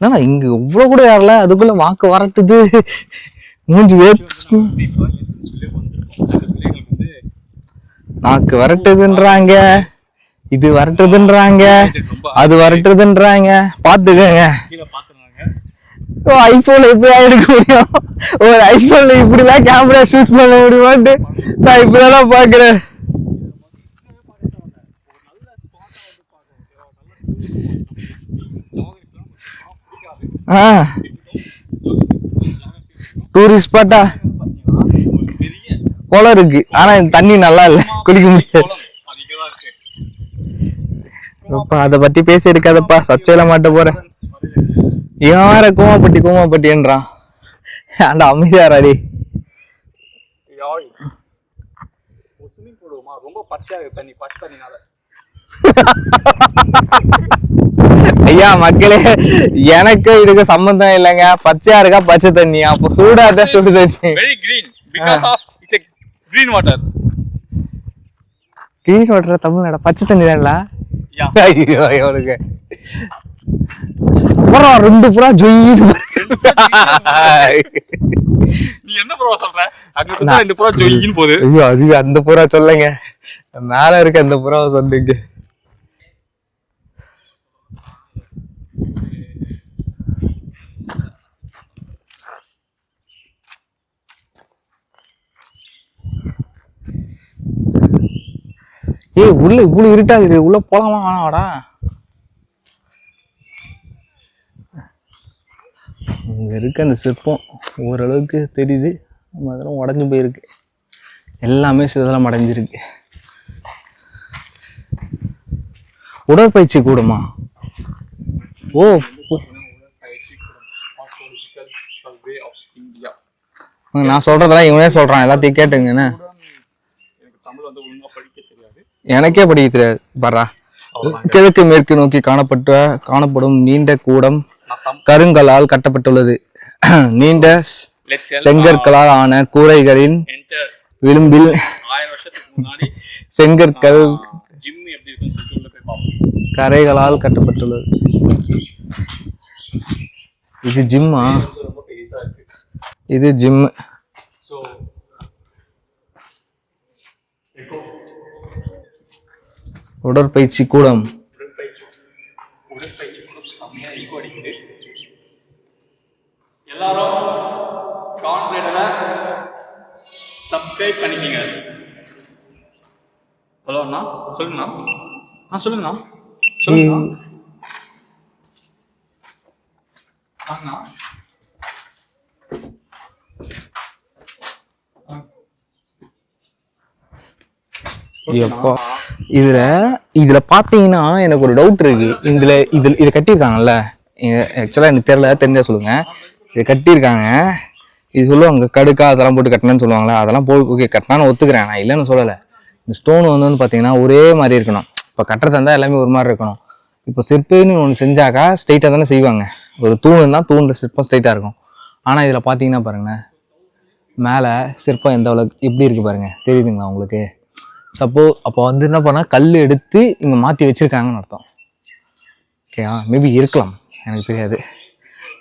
என்னடா இங்க இவ்வளவு கூட ஏறல அதுக்குள்ள வாக்கு வரட்டுது. மூஞ்சி வேர்த்து நாக்கு வரட்டுதுன்றாங்க. இது வரட்டுதுன்றாங்க. அது வரட்டுதுன்றாங்க. பாத்துக்கங்க ஐபோன்ல இப்படி எடுக்க முடியும். ஒரு ஐபோன்ல இப்படிலாம் கேமரா ஷூட் பண்ண முடியுமான்ட்டு நான் இப்படிதான் பாக்குறேன் ஆ. டூரிஸ்ட் ஸ்பாட்டா குளம் இருக்கு. ஆனா தண்ணி நல்லா இல்ல. குடிக்க முடியாது. அத பத்தி பேசி இருக்காதப்பா சச்சையில மாட்ட போறேன் யார கோமாப்பட்டி கோமாப்பட்டின்றான் கூமாப்பட்டின்றான் ஆண்டா அமைதியாராடி. தண்ணி ஐயா மக்களே எனக்கு இதுக்கு சம்பந்தம் இல்லைங்க. பச்சையா இருக்கா பச்சை தண்ணி அப்போ சூடா தான் சுடு தண்ணி. Green water green water Tamil Nadu பச்சை தண்ணி தான்ல ஐயோ அப்புறம் ரெண்டு புறா ஜொய்யிட்டு நீ என்ன ப்ரோ சொல்ற? அங்க ரெண்டு புறா ஜொய்யின்னு போகுது. ஐயோ அது அந்த புறா சொல்லுங்க. மேல இருக்க அந்த புறாவை சொன்னீங்க ஏய் உள்ள இவ்வளவு இருட்டாகுது. உள்ள போலாமா வேணாவாடா இங்க இருக்க அந்த சிற்பம் ஓரளவுக்கு தெரியுது. நம்ம அதெல்லாம் உடஞ்சு போயிருக்கு. எல்லாமே சிதலம் அடைஞ்சிருக்கு உடற்பயிற்சி கூடமா? ஓ நான் சொல்றதெல்லாம் இவனே சொல்றான். எல்லாத்தையும் கேட்டுங்க என்ன எனக்கு தமிழ் வந்து ஒழுங்கா படிக்க தெரியாது எனக்கே படிக்க தெரியாது. பர்றா கிழக்கு மேற்கு நோக்கி காணப்பட்ட காணப்படும் நீண்ட கூடம் கருங்கலால் கட்டப்பட்டுள்ளது. நீண்ட செங்கற்களால் ஆன கூரைகளின் விளிம்பில் செங்கற்கள் கரைகளால் கட்டப்பட்டுள்ளது. இது ஜிம்மா இது ஜிம் உடற்பயிற்சி கூடம். எல்லாரும் சப்ஸ்கிரைப் பண்ணிக்கங்க. ஹலோ அண்ணா சொல்லுங்கண்ணா. ஆ சொல்லுங்கண்ணா. சொல்லுங்கண்ணா. வாங்கண்ணா. இதுல இதுல பாத்தீங்கன்னா எனக்கு ஒரு டவுட் இருக்கு. இதுல இதுல இதை கட்டியிருக்காங்கல்ல? ஆக்சுவலா எனக்கு தெரியல தெரிஞ்சா சொல்லுங்க. இது கட்டியிருக்காங்க. இது சொல்லுவாங்க கடுக்கா அதெல்லாம் போட்டு கட்டினேன்னு சொல்லுவாங்களே அதெல்லாம் போய் ஓகே கட்டினான்னு ஒத்துக்கிறேன். நான் இல்லைன்னு சொல்லலை. இந்த ஸ்டோன் வந்து வந்து பார்த்தீங்கன்னா ஒரே மாதிரி இருக்கணும். இப்போ கட்டுறதா இருந்தால் எல்லாமே ஒரு மாதிரி இருக்கணும். இப்போ சிற்பம்னு ஒன்று செஞ்சாக்கா ஸ்ட்ரைட்டாக தானே செய்வாங்க. ஒரு தூண் இருந்தால் தூணில் சிற்பம் ஸ்ட்ரைட்டாக இருக்கும். ஆனால் இதில் பார்த்தீங்கன்னா பாருங்களேன் மேலே சிற்பம் எந்த அளவுக்கு எப்படி இருக்கு பாருங்க. தெரியுதுங்களா உங்களுக்கு? சப்போ அப்போ வந்து என்ன பண்ணால் கல் எடுத்து இங்கே மாற்றி வச்சுருக்காங்கன்னு அர்த்தம். ஓகேவா மேபி இருக்கலாம். எனக்கு தெரியாது.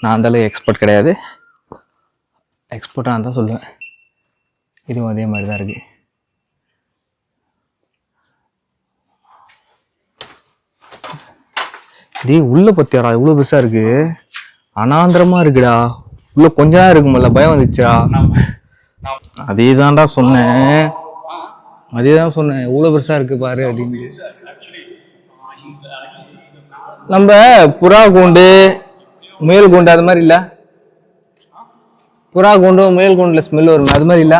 நான் அந்தளவு எக்ஸ்பர்ட் கிடையாது. எக்ஸ்பர்ட்டாக தான் சொல்லுவேன். இதுவும் அதே மாதிரி தான் இருக்குது டேய் உள்ள பத்தியாடா இவ்வளோ பெருசாக இருக்கு. அனாந்திரமா இருக்குடா. உள்ள கொஞ்ச நேரம் இருக்குமல்ல பயம் வந்துச்சா அதே தான்டா சொன்னேன். அதே தான் சொன்னேன். இவ்வளோ பெருசா இருக்கு பாரு அப்படின்னு. நம்ம புறா கூண்டு முயல் கூண்டு அது மாதிரி இல்ல? புறா கூண்டும் முயல் கூண்டில் ஸ்மெல் வரும் அது மாதிரி இல்ல?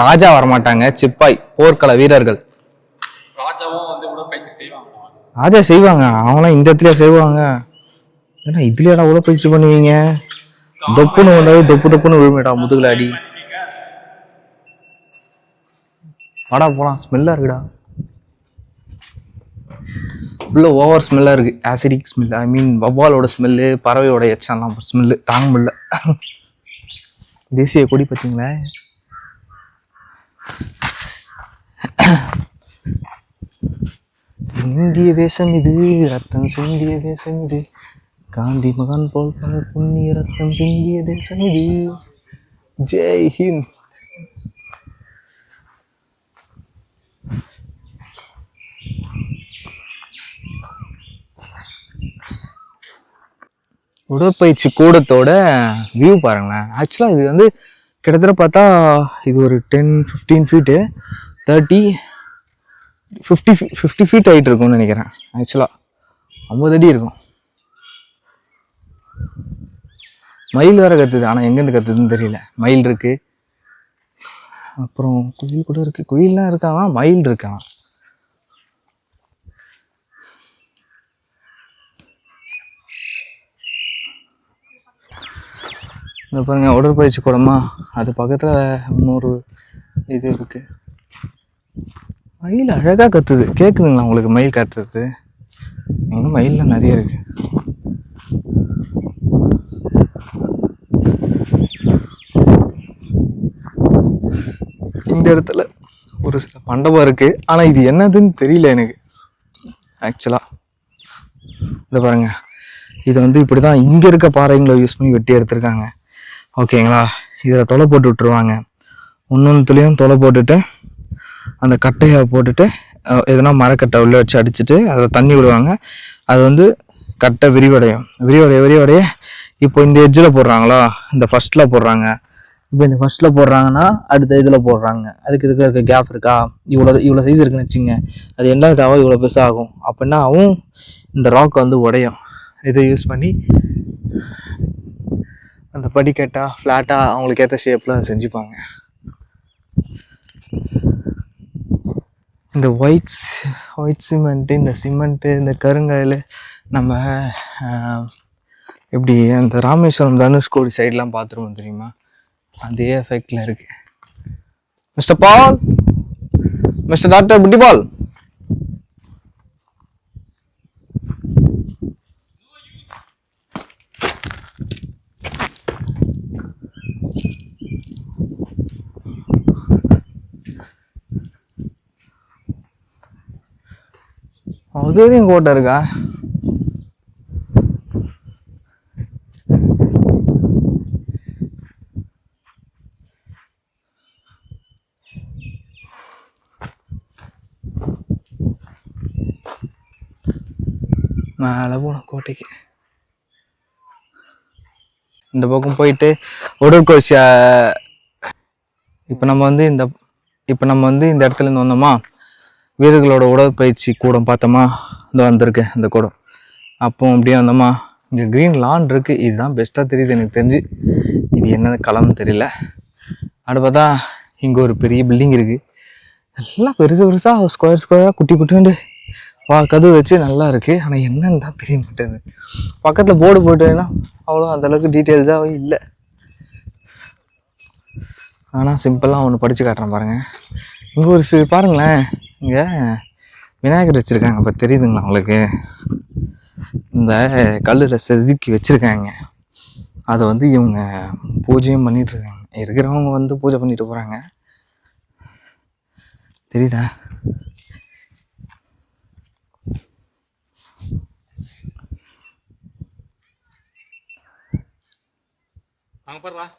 ராஜா வரமாட்டாங்க சிப்பாய் போர்க்கள வீரர்கள். ராஜாவும் வந்து உடற்பயிற்சி செய்வாங்க. ராஜா செய்வாங்க. அவங்களாம் இந்த இடத்துல செய்வாங்க? ஏன்னா இதுலயாடா உடற்பயிற்சி பண்ணுவீங்க? தொப்புன்னு வந்தாவே தொப்பு தொப்புன்னு விழுமேடா முதுகுல அடி. வாடா போலாம். ஸ்மெல்லா இருக்குடா. உள்ள ஓவர் ஸ்மெல்லா இருக்கு. ஆசிடிக் ஸ்மெல் ஐ மீன் வவ்வாலோட ஸ்மெல்லு பறவையோட எச்சம்லாம் ஸ்மெல்லு தாங்க முடியல. தேசிய கொடி பார்த்தீங்களா இந்திய தேசம் இது ரத்தம் சிந்திய தேசம் இது காந்தி மகான் போல் பல புண்ணிய ரத்தம் சிந்திய தேசம் இது ஜெய் ஹிந்த். உடற்பயிற்சி கூடத்தோட வியூ பாருங்களேன். ஆக்சுவலாக இது வந்து கிட்டத்தட்ட பார்த்தா இது ஒரு ten fifteen feet thirty fifty fifty feet height இருக்கும்னு நினைக்கிறேன். ஆக்சுவலாக ஐம்பது அடி இருக்கும். மயில் வேறு கற்றுது ஆனால் எங்கேருந்து கத்துதுன்னு தெரியல. மயில் இருக்குது அப்புறம் குயில் கூட இருக்குது குயிலெலாம் இருக்கானா? மயில் இருக்கான்? இந்த பாருங்கள் உடற்பயிற்சி கூடமா அது பக்கத்தில் இன்னொரு இது இருக்குது மயில் அழகாக கத்துது. கேட்குதுங்களா உங்களுக்கு மயில் கத்துறது? எங்க மயிலில் நிறைய இருக்கு. இந்த இடத்துல ஒரு சில மண்டபம் இருக்கு. ஆனால் இது என்னதுன்னு தெரியல எனக்கு. ஆக்சுவலாக இதை பாருங்க. இது வந்து இப்படி தான் இங்கே இருக்க பாறைங்களை யூஸ் பண்ணி வெட்டி எடுத்திருக்காங்க. ஓகேங்களா இதில் தொலை போட்டு விட்டுருவாங்க. ஒன்னொன்றுத்துலேயும் தொலை போட்டுட்டு அந்த கட்டையை போட்டுட்டு எதனா மரக்கட்டை உள்ளே வச்சு அடிச்சுட்டு அதில் தண்ணி விடுவாங்க. அது வந்து கட்டை விரிவடையும். விரிவடைய விரிவடைய இப்போ இந்த எட்ஜில் போடுறாங்களா? இந்த ஃபர்ஸ்ட்டில் போடுறாங்க. இப்போ இந்த ஃபர்ஸ்ட்டில் போடுறாங்கன்னா அடுத்த இதில் போடுறாங்க. அதுக்கு இதுக்கு இருக்க கேப் இருக்கா? இவ்வளோ இவ்வளோ சைஸ் இருக்குன்னு வச்சுங்க. அது என்ன இதாகும் இவ்வளோ பெருசாக ஆகும் அப்படின்னா இந்த ராக் வந்து உடையும். இதை யூஸ் பண்ணி அந்த படிக்கட்டாக ஃப்ளாட்டாக அவங்களுக்கு ஏற்ற ஷேப்பில் செஞ்சுப்பாங்க. இந்த ஒயிட்ஸ் ஒயிட் சிமெண்ட்டு இந்த சிமெண்ட்டு இந்த கருங்கல் நம்ம எப்படி அந்த ராமேஸ்வரம் தனுஷ்கோடி சைட்லாம் பார்த்துருவோம் தெரியுமா? அதே எஃபெக்டில் இருக்கு. Mister Paul? மிஸ்டர் டாக்டர் புட்டி பால் கோட்டை இருக்கா? மேலே போனோம் கோட்டைக்கு. இந்த பக்கம் போயிட்டு உடற்பயிற்சி இப்போ நம்ம வந்து இந்த இப்போ நம்ம வந்து இந்த இடத்துல இருந்து வந்தோமா? வீரர்களோட உடற்பயிற்சி கூடம் பார்த்தோமா? இந்த வந்திருக்கேன் இந்த கூடம். அப்போ அப்படியே வந்தோமா? இங்கே க்ரீன் லான் இருக்குது இதுதான் பெஸ்ட்டாக தெரியுது எனக்கு தெரிஞ்சு. இது என்ன களம்னு தெரியல. அப்படி பார்த்தா இங்கே ஒரு பெரிய பில்டிங் இருக்குது எல்லாம் பெருசு பெருசாக ஸ்கொயர் ஸ்கொயராக குட்டி குட்டிண்டு வா கதவு வச்சு நல்லா இருக்குது ஆனால் என்னன்னு தான் தெரிய மாட்டேங்குது. பக்கத்தில் போர்டு போட்டுன்னா அவ்வளோ அந்த அளவுக்கு டீட்டெயில்ஸாகவே இல்லை. ஆனால் சிம்பிளாக ஒன்று படித்து காட்டுறேன் பாருங்கள் இங்கே ஒரு சி பாருங்களேன். இங்கே விநாயகர் வச்சுருக்காங்க இப்போ தெரியுதுங்களா உங்களுக்கு? இந்த கல்லில் செதுக்கி வச்சுருக்காங்க. அதை வந்து இவங்க பூஜையும் பண்ணிட்டு இருக்காங்க. இருக்கிறவங்க வந்து பூஜை பண்ணிட்டு போகிறாங்க தெரியுதா?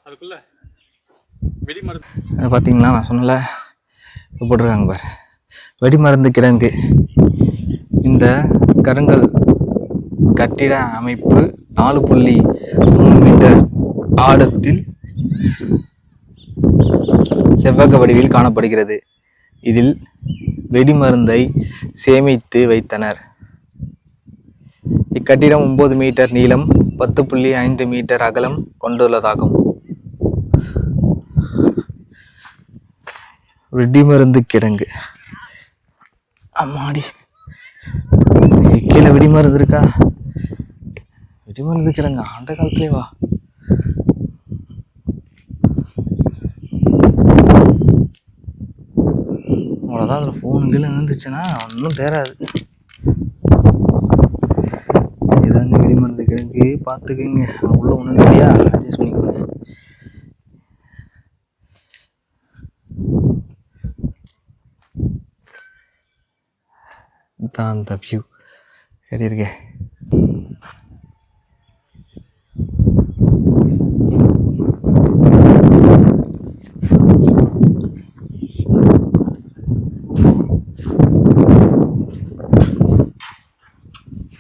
அதுக்குள்ள. பார்த்தீங்களா நான் சொன்னல இப்போ போட்டிருக்காங்க பாரு. வெடிமருந்து கிடங்கு. இந்த கருங்கல் கட்டிட அமைப்பு நாலு புள்ளி மூணு மீட்டர் ஆடத்தில் செவ்வக வடிவில் காணப்படுகிறது. இதில் வெடிமருந்தை சேமித்து வைத்தனர். இக்கட்டிடம் ஒன்பது மீட்டர் நீளம் பத்து புள்ளி ஐந்து மீட்டர் அகலம் கொண்டுள்ளதாகும். வெடிமருந்து கிடங்கு. அம்மாடி. கீழே கீழே வெடிமருந்து இருக்கா? வெடிமருந்து கிடங்க அந்த காலத்துலேயே வா. அவ்வளோதான் அதில் ஃபோனு கீழே இருந்துச்சுன்னா ஒன்றும் தேராது. இதாங்க வெடிமருந்து கிழங்கு. பார்த்துக்குங்க. உள்ள ஒன்றும் தெரியா? அட்ஜஸ்ட் பண்ணிக்கோங்க. தான் அந்த வியூ எப்படி இருக்கு.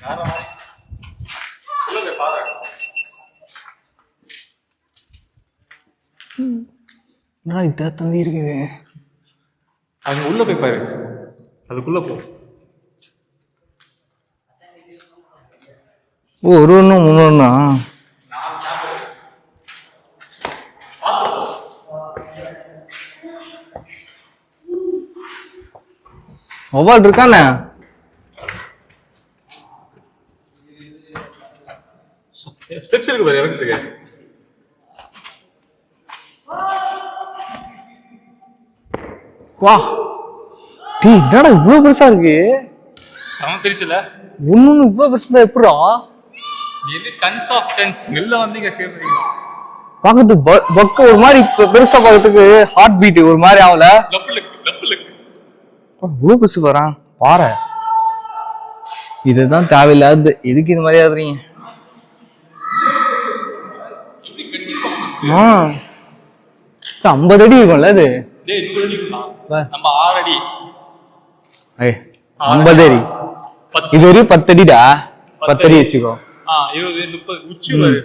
வேற மாதிரி உள்ள தந்தி இருக்குது உள்ள போய் பாரு. அதுக்குள்ள போ. ஓ ஒரு ஒன்றும் மூணு ஒன்றா மொபைல் இருக்கானே? ஸ்டெப்ஸ் இருக்கு பாரு இறங்குறதுக்கு வா. டீ என்னடா இவ்வளோ பெருசா இருக்கு? செம பெருசுல. ஒன்று ஒன்று இவ்வளோ பெருசு தான் இது பக்க ஒரு மாதிரி பெருசா பார்க்கறதுக்கு ஹார்ட் பீட் ஒரு மாதிரி ஆகல. லப்புலுக்கு லப்புலுக்கு இவ்வளோ பெருசு பாறேன் பாறை. இதுதான் தேவையில்லாதது எதுக்கு இது மாதிரி ஆகுறீங்க? இது ஐம்பது அடி இருக்கும்ல இது. டேய் நூறு அடி ஐம்பது பத்து. இது வரையும் பத்து அடிடா? பத்து அடி. வச்சுக்கோ. ஆ இருபது முப்பது உச்சி வரு.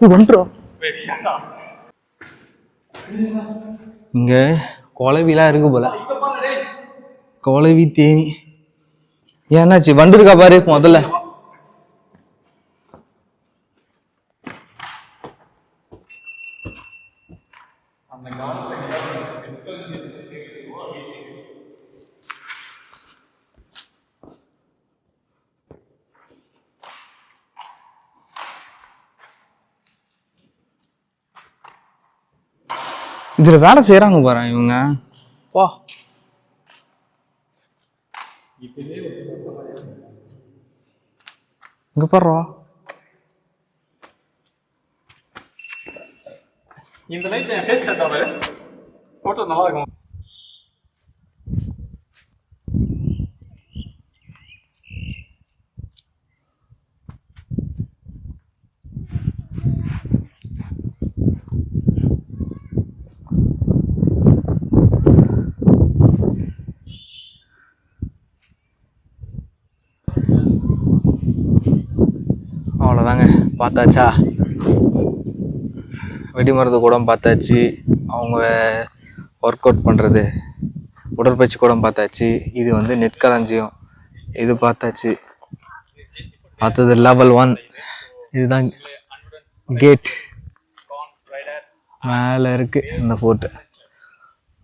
ஒன்றோம். இங்க குழவிலாம் இருக்கு போல. இங்க பாரு டேய். குழவி தேனி. ஏன்னாச்சு வண்டு இருக்கா பாரு முதல்ல. இதில் வேலை செய்கிறாங்க பாரு இவங்க. வா இங்கே பாடுறா இந்த லைட் என் ஃபேஸ் போட்டோ நல்லா இருக்கும். பார்த்தாச்சா? வெடிமருந்து கூட பார்த்தாச்சு. அவங்க ஒர்க் அவுட் பண்ணுறது உடற்பயிற்சி கூட பார்த்தாச்சு. இது வந்து நெற்களஞ்சியம் இது பார்த்தாச்சு. பார்த்தது லெவல் ஒன் இதுதான் கேட் மேலே இருக்குது அந்த ஃபோர்ட்டு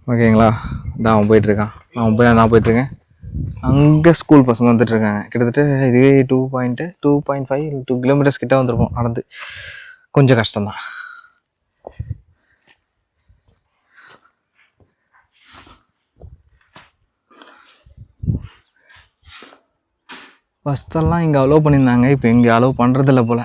ஓகேங்களா இதான் அவன் போயிட்டுருக்கான் அவன் போய் நான் போயிட்டுருக்கேன் அங்கே ஸ்கூல் பசங்க வந்துட்டு இருக்காங்க கிட்டத்தட்ட இதுவே two point two point five two kilometres கிட்ட வந்திருப்போம் நடந்து. கொஞ்சம் கஷ்டம்தான். ஃபஸ்ட்டெல்லாம் இங்கே அலோவ் பண்ணியிருந்தாங்க. இப்போ இங்கே அலோவ் பண்ணுறதில்ல போல்.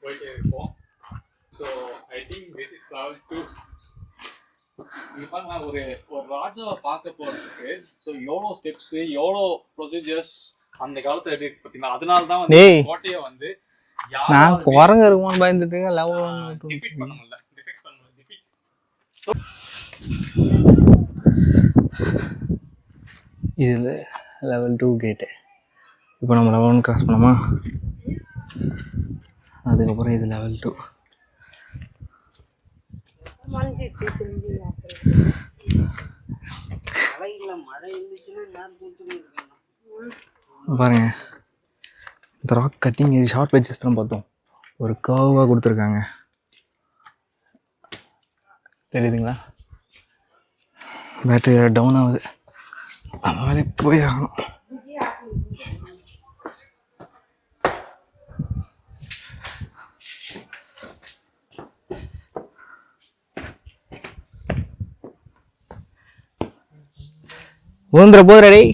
போயிட்டே இருப்போம் so I think this is level two இங்க பாருங்க ஒரு ஒரு ராஜாவை பார்க்க போறதுக்கு ஸோ எவ்வளோ ஸ்டெப்ஸ் எவ்வளோ ப்ரொசீஜர்ஸ் அந்த காலத்துல எப்படி பார்த்தீங்களா அதனால தான் வந்து டேய். கோட்டையை வந்து நான் குரங்கு இருக்குமான்னு பயந்துட்டு லெவல் டிஃபீட் பண்ண முடியல டிஃபீட் பண்ண முடியல defeat. இதில் லெவல் டூ கேட்டு இப்போ நம்ம லெவல் ஒன் கிராஸ் பண்ணோமா? அதுக்கப்புறம் இது லெவல் டூ பாருங்க. இந்த ராக் கட்டிங் ஷார்ட் பேச்சஸ் தான் பார்த்தோம். ஒரு கர்வாக கொடுத்துருக்காங்க. தெரியுதுங்களா? பேட்டரி டவுன் ஆகுது. அதனால போய் ஆகணும். ஊந்துற போதுற டேய்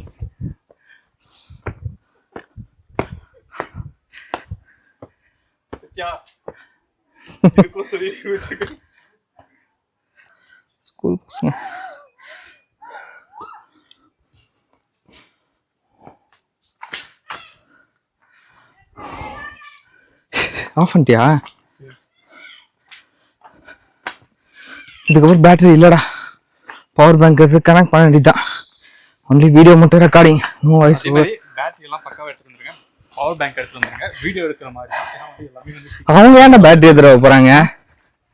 சத்யா, ஸ்கூல் பசங்க. ஆஃப் பண்ணிட்டியா? இதுக்கப்புறம் பேட்டரி இல்லைடா. பவர் பேங்க் எடுத்து கனெக்ட் பண்ண வேண்டியதுதான். ஒன்லி வீடியோ மட்டும் ரெக்கார்டிங் நோ வாய்ஸ் பேட்டரி எல்லாம் பக்காவா எடுத்துட்டு வந்துருங்க. பவர் பேங்க் எடுத்துட்டு வந்துருங்க. வீடியோ எடுக்கிற மாதிரி அவங்க ஏன்டா பேட்டரி எடுத்துட போகிறாங்க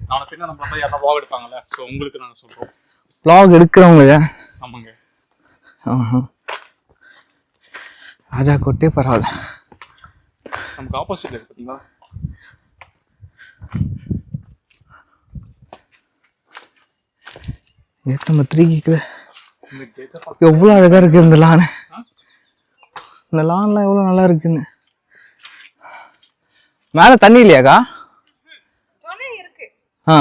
நாளை பின்ன நம்ம யாரும் vlog எடுப்பாங்கல்ல? ஸோ உங்களுக்கு நாங்கள் சொல்றோம். Vlog எடுக்கிறவங்க ஆமாங்க. ராஜா கோட்டே பரவாயில்ல. நமக்கு ஆப்போசிட் இருக்கு பார்த்தீங்களா எட்டு நம்ம த்ரீ கேட்குது எவ்வளோ அழகாக இருக்குது இந்த லான் இந்த லான்லாம் எவ்வளோ நல்லா இருக்குன்னு. மேலே தண்ணி இல்லையாக்கா? ஆ.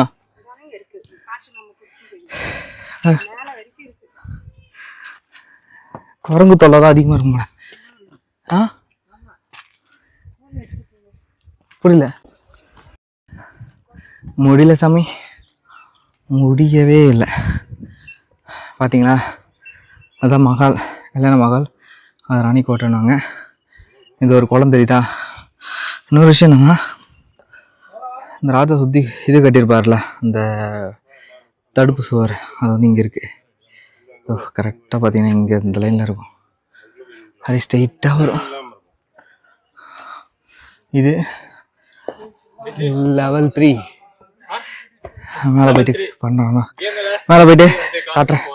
குரங்கு தொல்லை தான் அதிகமாக இருக்கும் போல. ஆ? புரியல. முடியல சாமி. முடியவே இல்லை. பார்த்தீங்களா அதான் மகால் கல்யாண மகால் அது ராணி கோட்டைனாங்க இது ஒரு குளம் தெரியுதா இன்னொரு விஷயம் என்னன்னா இந்த ராஜா சுற்றி இது கட்டியிருப்பார்ல அந்த தடுப்பு சுவர் அது வந்து இங்கே இருக்குது ஓ கரெக்டாக பார்த்தீங்கன்னா இங்கே இந்த லைனில் இருக்கும். அப்படியே ஸ்ட்ரெயிட்டாக வரும். இது லெவல் த்ரீ மேலே போயிட்டு பண்ணுறாங்க மேலே போயிட்டு காட்டுறேன்.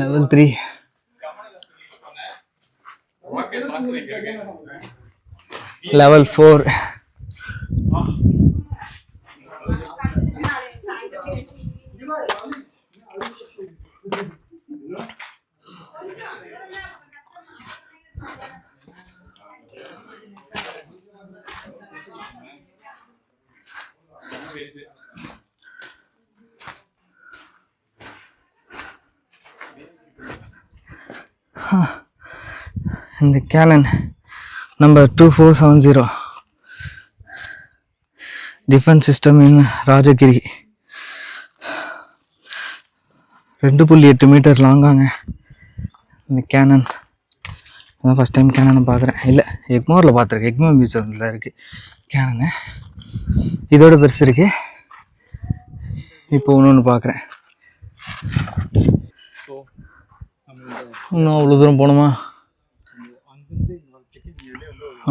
லெவல் த்ரீ லெவல் ஃபோர் இந்த cannon number two four seven zero defence system in Rajagiri ரெண்டு புள்ளி எட்டு மீட்டர் லாங்காங்க இந்த கேனன் அதான் ஃபஸ்ட் டைம் கேனனை பார்க்குறேன். இல்லை எக்மோரில் பார்த்துருக்கேன். எக்மோர் மியூசியமில் இருக்குது கேனனு இதோட பெருசு இருக்குது இப்போ ஒன்று ஒன்று பார்க்குறேன் இன்னும் அவ்வளோ தூரம் போகணுமா?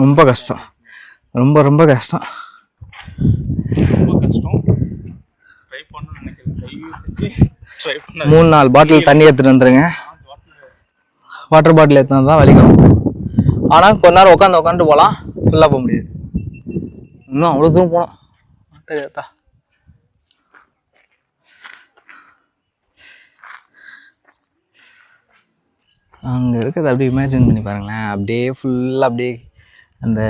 ரொம்ப கஷ்டம். ரொம்ப ரொம்ப கஷ்டம். மூணு நாலு பாட்டில் தண்ணி எடுத்துகிட்டு வந்துருங்க. வாட்டர் பாட்டில் எடுத்துனா தான் வலிக்கும் ஆனால் கொஞ்ச நேரம் உட்காந்து உட்காந்துட்டு போகலாம் ஃபுல்லாக போக முடியாது. இன்னும் அவ்வளோ தூரம் போனோம் தெரியாதா அங்கே இருக்கிறத அப்படியே இமேஜின் பண்ணி பாருங்களேன். அப்படியே ஃபுல்லாக அப்படியே அந்த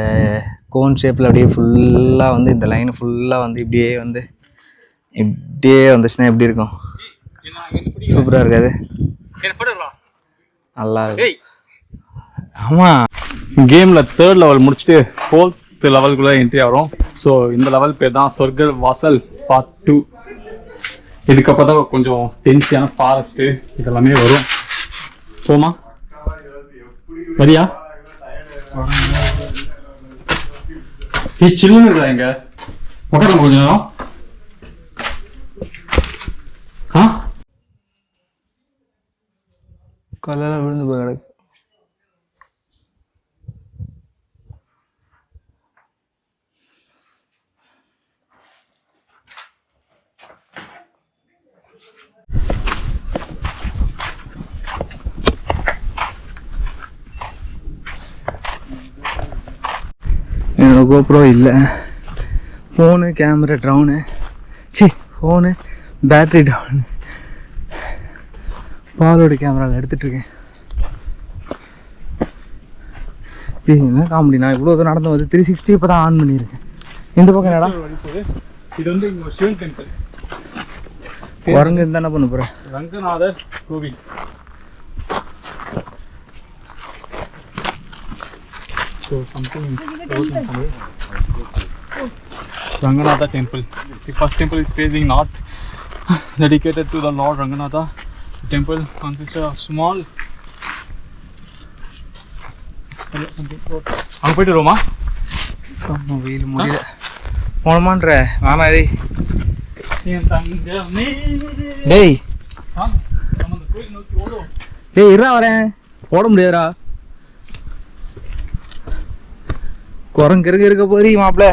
கோன் ஷேப்பில் அப்படியே ஃபுல்லாக வந்து இந்த லைன் ஃபுல்லாக வந்து இப்படியே வந்து இப்படியே வந்துச்சுன்னா எப்படி இருக்கும்? சூப்பராக இருக்காது. நல்லா இருக்கும் ஏய். ஆமாம் கேமில் தேர்ட் லெவல் முடிச்சுட்டு ஃபோர்த் லெவலுக்குள்ள என்ட்ரி ஆகிறோம் ஸோ இந்த லெவல் பேர் தான் சொர்க்கர் வாசல் பார்ட் டூ இதுக்கப்புறம் தான் கொஞ்சம் டென்சியான ஃபாரஸ்ட்டு இதெல்லாமே வரும். போமா? வரியா? சில்லுன்னு இருக்கா இங்க? உட்காருங்க கொஞ்ச நேரம். கல்லெல்லாம் விழுந்து போய் கிடக்கு. என்னோட கோப்ரோ இல்லை. ஃபோனு கேமரா ட்ரௌனு சி ஃபோனு பேட்ரி டவுனு பாலோட கேமராவில் எடுத்துட்டு இருக்கேன் ஏய், என்ன காமெடி நான் இவ்வளோ தூரம் நடந்து வந்து த்ரீ சிக்ஸ்டி இப்போ தான் ஆன் பண்ணியிருக்கேன். இந்த பக்கம் என்னடா? இது வந்து இங்க சிவன் டெம்பிள் குரங்கு இருந்தா என்ன பண்ண போகிறேன் ரங்கநாதர் கோவில். Ranganatha temple. The first temple is facing north, dedicated to the Lord Ranganatha. Temple consisted of small. அங்க போயிட்டு வருவோமா? செம்ம வெயில் முடியல. போனமான்ற வேணா டேய். டேய் டேய் இருடா வரேன். ஓட முடியாதுடா. குரங்கு இருக்க இருக்க போறீ மாப்பிள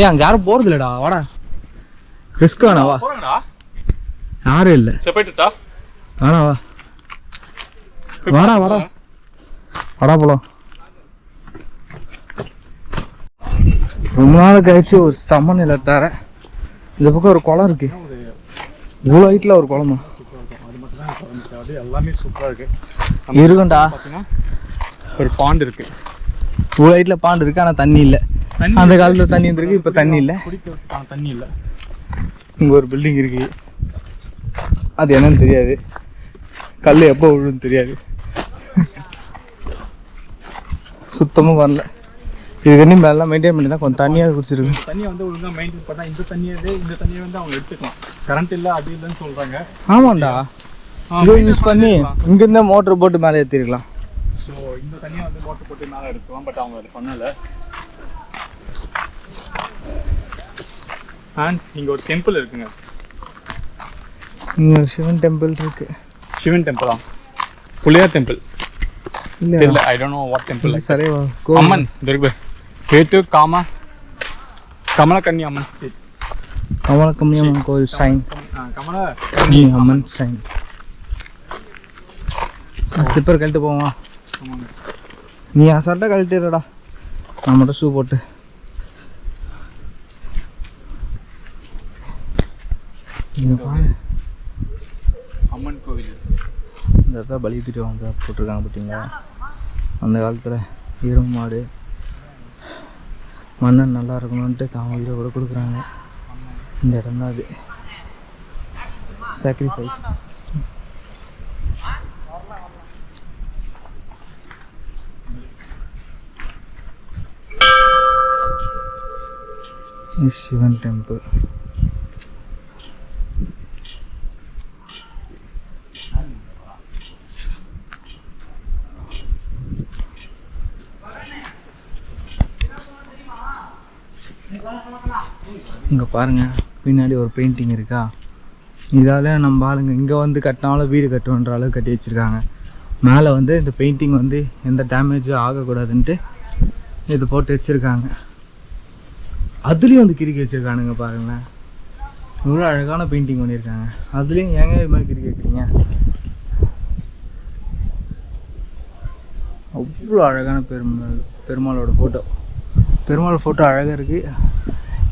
ஏய் அங்க யாரும் போறது இல்லடா வாடா. ரிஸ்க் வேணா வா. போறாங்கடா. யாரும் இல்லை. சரி போயிட்டுட்டா? வேணா வா. வாடா வாடா. வாடா போலாம். ரொம்ப நாள் கழிச்சு ஒரு செம்ம நிலத்தார இந்த பக்கம் ஒரு குளம் இருக்கு. இவ்வளோ ஹைட்டில் ஒரு குளமா எல்லாமே சூப்பரா இருக்கு பாத்தீங்கன்னா ஒரு பாண்ட் இருக்கு. இவ்வளோ ஹைட்டில் பாண்டு இருக்கு ஆனால் தண்ணி இல்லை. அந்த காலத்தில் தண்ணி இருந்திருக்கு இப்போ தண்ணி இல்லை. தண்ணி இல்ல. இங்கே ஒரு பில்டிங் இருக்கு. அது என்னன்னு தெரியாது. கல் எப்போ விழுன்னு தெரியாது. சுத்தமாக வரல. இது கண்ணி மேலாம் மெயின்டைன் பண்ணி தான் கொஞ்சம் தண்ணியாக குடிச்சிருக்கு தண்ணியை வந்து ஒழுங்கா மெயின்டைன் பண்ணா இந்த தண்ணியே இந்த தண்ணியை வந்து அவங்க எடுத்துக்கலாம். கரண்ட் இல்ல அது இல்லைன்னு சொல்றாங்க. ஆமாண்டா. இதை யூஸ் பண்ணி இங்கேருந்தே மோட்டர் போட்டு மேலே ஏற்றிருக்கலாம் ஸோ இந்த தண்ணியை வந்து மோட்டர் போட்டு மேலே எடுத்துக்கலாம் பட் அவங்க அதை பண்ணல. அண்ட் இங்க ஒரு டெம்பிள் இருக்குங்க. இங்கே சிவன் டெம்பிள் இருக்கு. சிவன் டெம்பிளா புளியார் டெம்பிள் இல்லை I don't know what temple சரி அம்மன் இது இருக்கு பேட்டு காமா கமலக்கன்னி அம்மன். கமல கம்மியம்மன் கோயில் சைன் கமல கன்னி அம்மன் சைன் ஸ்லிப்பர் கழட்டு போவா ஆமாங்க. நீ அசால்ட்டாக கழட்டிடுறடா. நான் மட்டும் ஷூ போட்டு இங்க பாரு அம்மன் கோவில். இந்த இடத்துல பலி தூட்டி வாங்க போட்டிருக்காங்க பார்த்தீங்களா? அந்த காலத்தில் எருமை மாடு மன்னன் நல்லா இருக்கணும்ன்ட்டு தான் உயிரை கூட கொடுக்குறாங்க. இந்த இடம் தான் அது. சாக்ரிஃபைஸ் சிவன் டெம்பிள் பாருங்கள் பின்னாடி ஒரு பெயிண்டிங் இருக்கா? இதால் நம்ம ஆளுங்க இங்கே வந்து கட்டினாலும் வீடு கட்டுன்ற அளவுக்கு கட்டி வச்சுருக்காங்க. மேலே வந்து இந்த பெயிண்டிங் வந்து எந்த டேமேஜும் ஆகக்கூடாதுன்ட்டு இது போட்டு வச்சுருக்காங்க. அதுலேயும் வந்து கிறுக்கி வச்சுருக்கானுங்க பாருங்களேன். இவ்வளோ அழகான பெயிண்டிங் பண்ணியிருக்காங்க அதுலேயும் ஏங்க இது மாதிரி கிறுக்கி வைக்கிறீங்க? அவ்வளோ அழகான பெருமாள் பெருமாளோட ஃபோட்டோ பெருமாள் ஃபோட்டோ அழகாக இருக்குது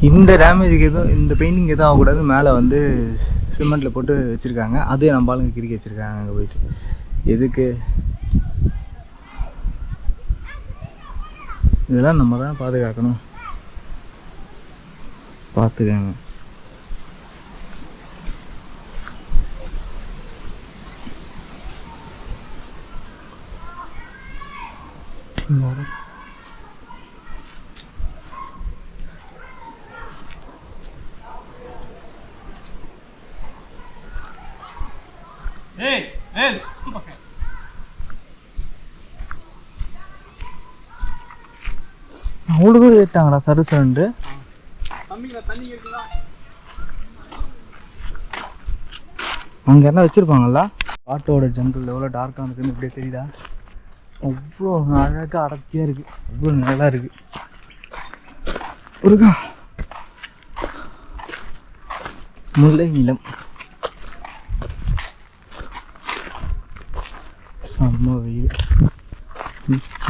இந்த டேமேஜுக்கு எதுவும் இந்த பெயிண்டிங் எதுவும் ஆகக்கூடாது. மேலே வந்து சிமெண்ட்டில் போட்டு வச்சுருக்காங்க. அதே நம்ம ஆளுங்க கிறுக்கி வச்சுருக்காங்க அங்கே போயிட்டு. எதுக்கு? இதெல்லாம் நம்ம தான் பாதுகாக்கணும். பார்த்துக்கங்க. இந்த ஏய் ஏய் ஸ்கூல் பசங்க அவ்வளோ தூரம் ஏற்றாங்கடா சருசண்டு அங்கே என்ன வச்சுருப்பாங்கல்ல? காட்டோட ஜங்கிள் எவ்வளோ டார்க்காக இருக்குன்னு இப்படியே தெரியுதா? அவ்வளோ அழகாக அடர்த்தியாக இருக்குது அவ்வளோ நல்லா இருக்குது முருகா. முல்லை நிலம் செம்ம வெயில்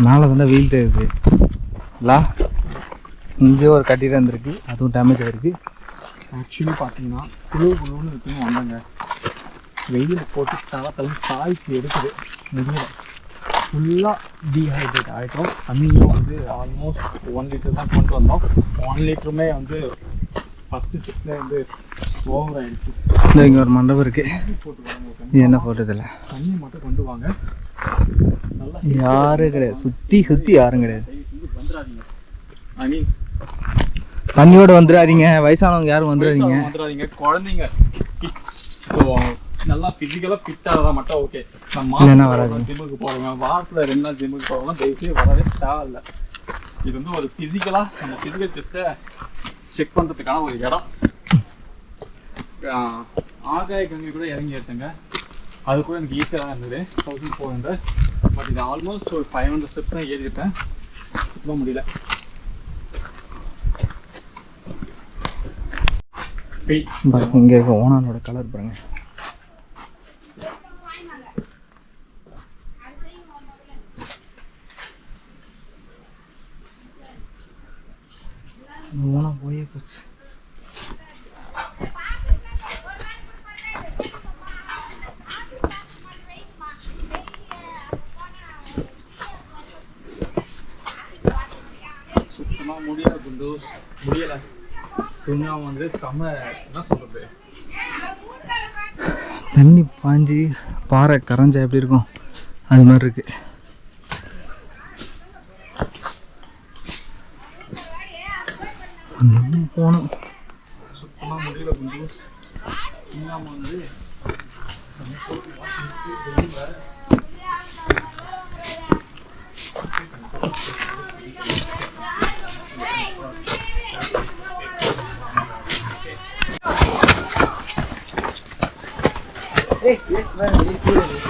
மேலே தானே வெயில் தெரியுது இல்லா இங்கே ஒரு கட்டிடம் இருந்திருக்கு. அதுவும் டேமேஜ் ஆகிருக்கு ஆக்சுவலி பார்த்தீங்கன்னா குழு குழுன்னு இருக்குன்னு வந்தாங்க. வெயில் போட்டு தலை காய்ச்சி எடுக்குது. முடியல. ஃபுல்லாக டீஹைட்ரேட் ஆகிட்டோம் தண்ணியும் வந்து ஆல்மோஸ்ட் ஒன் லிட்டர் தான் கொண்டு வந்தோம். ஒன் லிட்டருமே வந்து ஃபஸ்ட்டு ஸ்டெப்ஸில் வந்து ஓவர் ஆயிடுச்சு. இந்த இங்கே ஒரு மண்டபம் இருக்குது என்ன போட்டதில்ல தண்ணி மட்டும் கொண்டு வாங்க. யாரும் கிடையாது. சுற்றி சுற்றி யாரும் கிடையாது. தண்ணியோட வந்துடாதீங்க. வயசானவங்க யாரும் வந்துடாதீங்க. வந்துடாதீங்க. குழந்தைங்க நல்லா ஃபிசிக்கலாக ஃபிட் ஆகிறதா மட்டும் ஓகே நம்ம வராதீங்க. ஜிம்முக்கு போகிறவங்க வாரத்தில் ரெண்டு நாள் ஜிம்முக்கு போகிறவங்க தயவுசெய்து வரவே தேவையில்ல. இது வந்து ஒரு ஃபிசிக்கலாக நம்ம ஃபிசிக்கல் டெஸ்ட்டை செக் பண்ணுறதுக்கான ஒரு இடம். ஆகாய கங்கை கூட இறங்கி எடுத்தேங்க அது கூட எனக்கு ஈஸியாக தான் இருந்தது. தௌசண்ட் ஃபோர் ஹண்ட்ரட் பட் இது ஆல்மோஸ்ட் ஒரு ஃபைவ் ஹண்ட்ரட் ஸ்டெப்ஸ் தான் ஏறிக்கிட்டேன் சுத்தமாக முடியல. இங்கே இருக்க ஓனானோட கலர் பாருங்க. ஓனா போயே போச்சு. சுத்தமாக முடியல குண்டூஸ் முடியல. கொஞ்சம் வந்து செம என்ன சொல்றது? தண்ணி பாஞ்சு பாறை கரைஞ்சா எப்படி இருக்கும்? அது மாதிரி இருக்கு. போகணும் சுத்தமாக முடியல குண்டூஸ் இல்லாமல் வந்து ஏய்